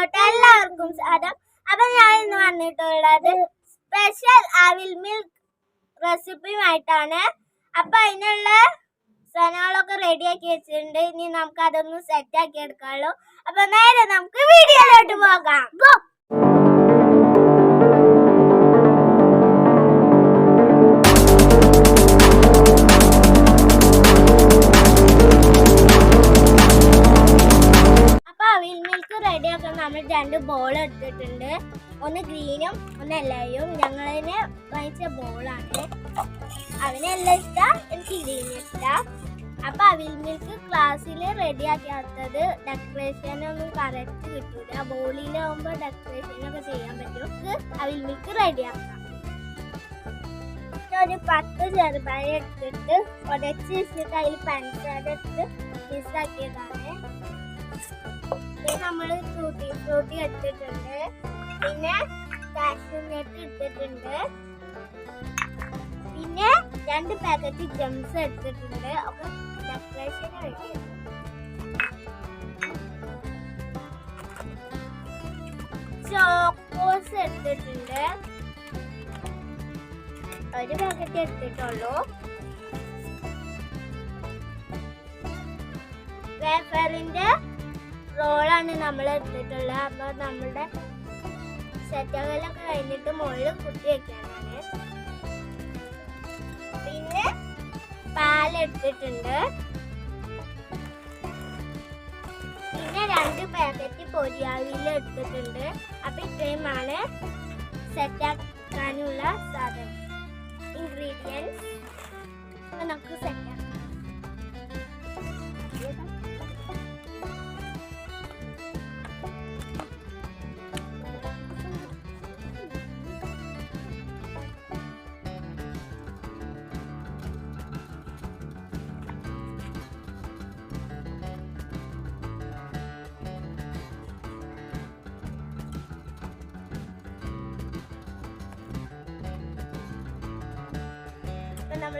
ചാനലിലോട്ട് എല്ലാവർക്കും സ്വാഗതം. അപ്പൊ ഞാൻ ഇന്ന് വന്നിട്ടുള്ളത് സ്പെഷ്യൽ അവിൽ മിൽക്ക് റെസിപ്പിയുമായിട്ടാണ് അപ്പൊ അതിനുള്ള സാധനങ്ങളൊക്കെ റെഡിയാക്കി വെച്ചിട്ടുണ്ട്. ഇനി നമുക്ക് അതൊന്ന് സെറ്റ് ആക്കി എടുക്കാമല്ലോ അപ്പൊ നേരെ നമുക്ക് വീഡിയോയിലോട്ട് പോകാം. നമ്മൾ രണ്ട് ബോൾ എടുത്തിട്ടുണ്ട്. ഒന്ന് ഗ്രീനും ഒന്ന് എല്ലയും ഞങ്ങളതിന് വാങ്ങിച്ച ബോളാണ് അവനെല്ലാം ഇഷ്ടം എനിക്ക് ഗ്രീൻ ഇഷ്ടം. അപ്പൊ അവിൽ മിൽക്ക് ക്ലാസ്സിൽ റെഡി ആക്കാത്തത് ഡെക്കറേഷനൊന്നും കറക്റ്റ് കിട്ടൂല. ബോളിലാവുമ്പോ ഡെക്കറേഷനൊക്കെ ചെയ്യാൻ പറ്റും. അവിൽ മിൽക്ക് റെഡിയാക്കാം ഒരു പത്ത് ചെറുപഴം എടുത്തിട്ട് ഉടച്ച് വെച്ചിട്ട് അതിൽ പഞ്ചസാര എടുത്ത് മിസ്സാക്കിയതാണ് നമ്മൾ ഫ്രൂട്ടി ഫ്രൂട്ടി എടുത്തിട്ടുണ്ട്. പിന്നെ കാഷ്യൂനട്ട് എടുത്തിട്ടുണ്ട് പിന്നെ രണ്ട് പാക്കറ്റ് ജംസ് എടുത്തിട്ടുണ്ട്. ഒക്കെ ഡെക്കറേഷന് വേണ്ടി ചോക്കോസ് എടുത്തിട്ടുണ്ട്. ഒരു പാക്കറ്റ് എടുത്തിട്ടുള്ളൂ. വേഫറിന്റെ റോളാണ് നമ്മൾ എടുത്തിട്ടുള്ളത്. അപ്പോൾ നമ്മളുടെ സെറ്റകളൊക്കെ കഴിഞ്ഞിട്ട് മുകളിൽ കുത്തി വെക്കാനാണ്. പിന്നെ പാലെടുത്തിട്ടുണ്ട് പിന്നെ രണ്ട് പാക്കറ്റ് പൊരിയാവിയിൽ എടുത്തിട്ടുണ്ട്. അപ്പൊ ഇത്രയുമാണ് സെറ്റാക്കാനുള്ള സാധനം. ഇൻഗ്രീഡിയൻസ് നമുക്ക് സെറ്റാക്കാം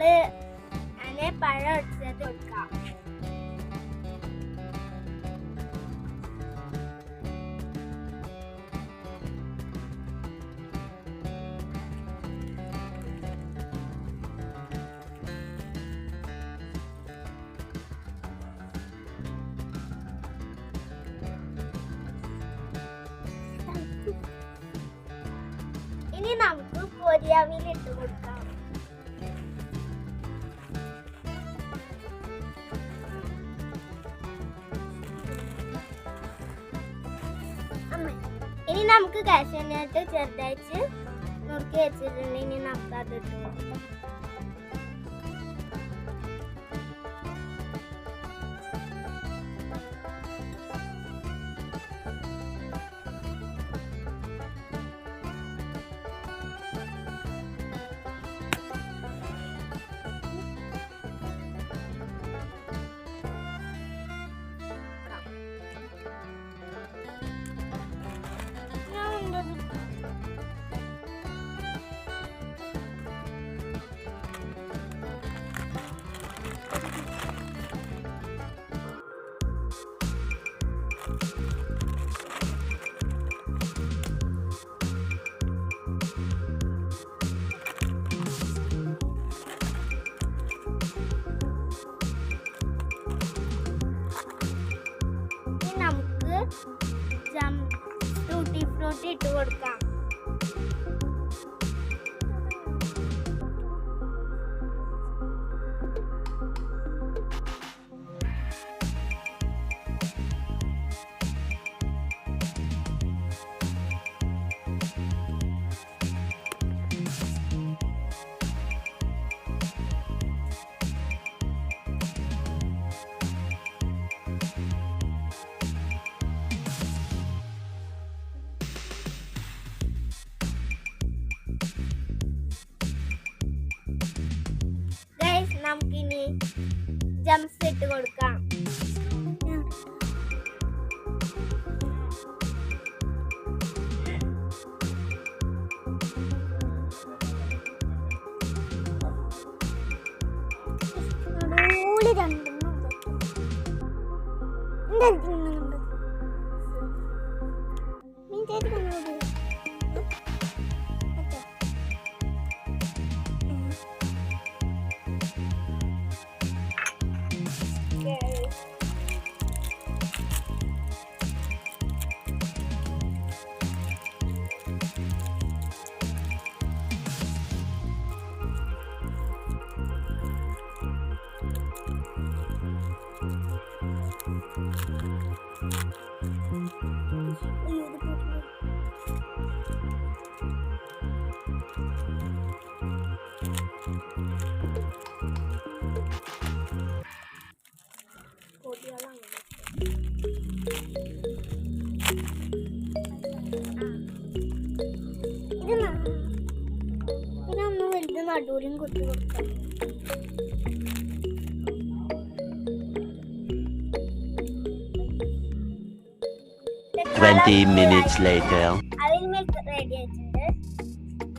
നമ്മൾ അതിനെ പഴം എടുത്തിട്ട് കൊടുക്കാം. ഇനി നമുക്ക് പൊരിയാവിൽ ഇട്ട് കൊടുക്കാം. ഇനി നമുക്ക് കാഷ്യൂനട്ട് ചെറുതായിട്ട് നുറുക്കി വെച്ചിട്ടുണ്ട് ഇനി നമുക്ക് ജം ടൂട്ടി ഫ്രൂട്ടി ഇട്ട് കൊടുക്കാം ജംസ് ഇട്ട് കൊടുക്കാം. രണ്ടെണ്ണം. കുത്തി കൊടുക്കാം Twenty minutes later. Aval milk ready ആയിട്ടുണ്ട്.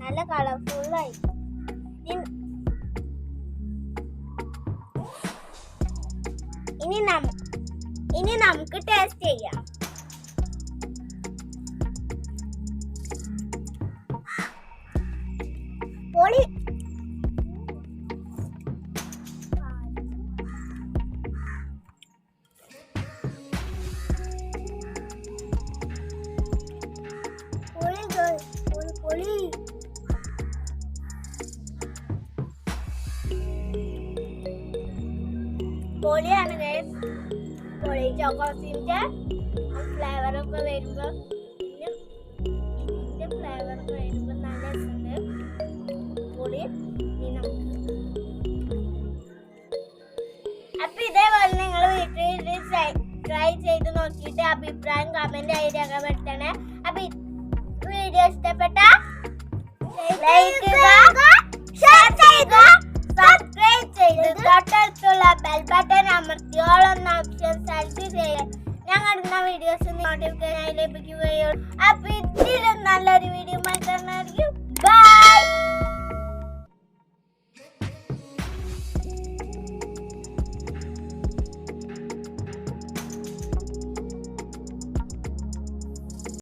നല്ല കളർഫുൾ ആയി ഇനി- ഇനി നം- ഇനി നമുക്ക് ടേസ്റ്റ് ചെയ്യാം. പൊളി പൊളിയാണ് പൊളി ചോക്കോസിന്റെ ഫ്ലേവർ ഒക്കെ വരുമ്പോ പിന്നെ ഇതിന്റെ ഫ്ലേവർ ഒക്കെ വരുമ്പോ നല്ല രസമുണ്ട്. പൊളി അപ്പൊ ഇതേപോലെ നിങ്ങൾ വീട്ടിൽ ട്രൈ ചെയ്ത് നോക്കിയിട്ട് അഭിപ്രായം കമന്റ് ആയി രേഖപ്പെടുത്തണേ അപ്പൊ വീഡിയോ ഇഷ്ടപ്പെട്ട ലൈക്ക് തൊട്ടടുത്തുള്ള ബെൽ ബട്ടൺ അമർത്തിയോളം ഓപ്ഷൻ സെലക്ട് ചെയ്യാൻ. ഞാൻ ഇടുന്ന വീഡിയോസ് നോട്ടിഫിക്കേഷൻ ലഭിക്കുകയുള്ളൂ അപ്പൊ ഇതിലും